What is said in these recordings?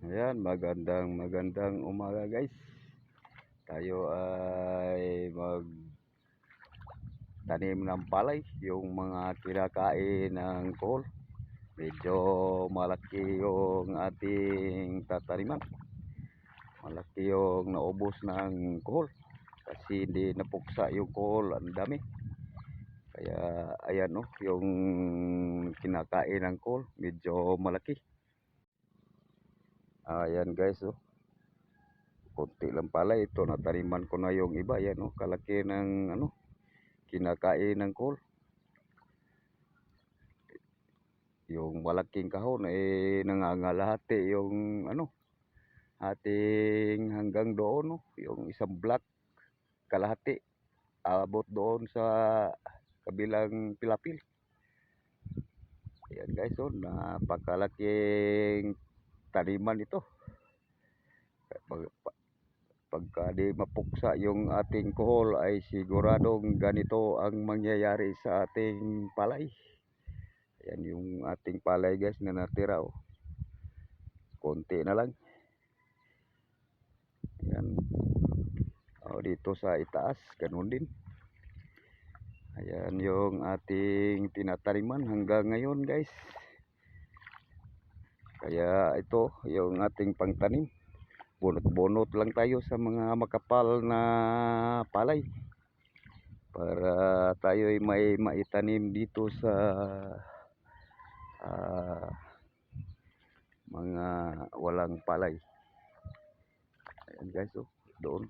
Ayan, magandang magandang umaga guys. Tayo ay mag tanim ng palay, yung mga kinakain ng kohol. Medyo malaki yung ating tataniman. Malaki yung naubos ng kohol. Kasi hindi napuksa yung kohol, ang dami. Kaya ayan oh, yung kinakain ng kohol, medyo malaki. Ayan guys oh. Konti lang pala ito nataniman ko na yung iba yan oh. Kalaki ng ano kinakain ng kol. Yung malaking kahon eh nangangalahati yung ano ating hanggang doon no, yung isang block kalahati abot doon sa kabilang pilapil. Ayan guys oh, napakalaking taniman ito. Pag, pagka di mapuksa yung ating kohol ay siguradong ganito ang mangyayari sa ating palay. Yan yung ating palay guys na natira oh. konti na lang. Yan oh, dito sa itaas ganun din. Ayan yung ating tinataniman hanggang ngayon guys kaya ito yung ating pangtanim. Bunot-bunot lang tayo sa mga makapal na palay. Para tayo ay may maitanim dito sa uh, mga walang palay. Ayan guys, oh, doon.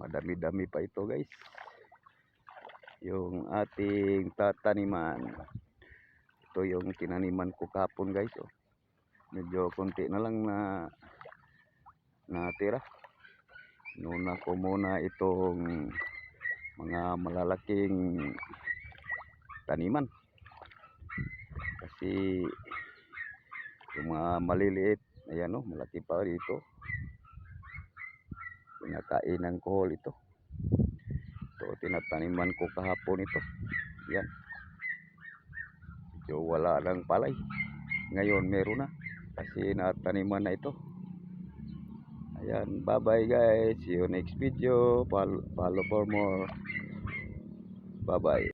Madami-dami pa ito guys. Yung ating tataniman ito yung kinaniman ko kapon guys oh. medyo konti na lang na natira. Nuna ko muna itong mga malalaking taniman. Kasi yung mga maliliit ayan oh malaki pa dito pinakain ng kohol ito. Ito tinataniman ko kahapon ito. Yan So wala lang palay. Ngayon meron na kasi nataniman na ito. Ayan, bye bye guys. See you next video. Follow, follow for more. Bye bye.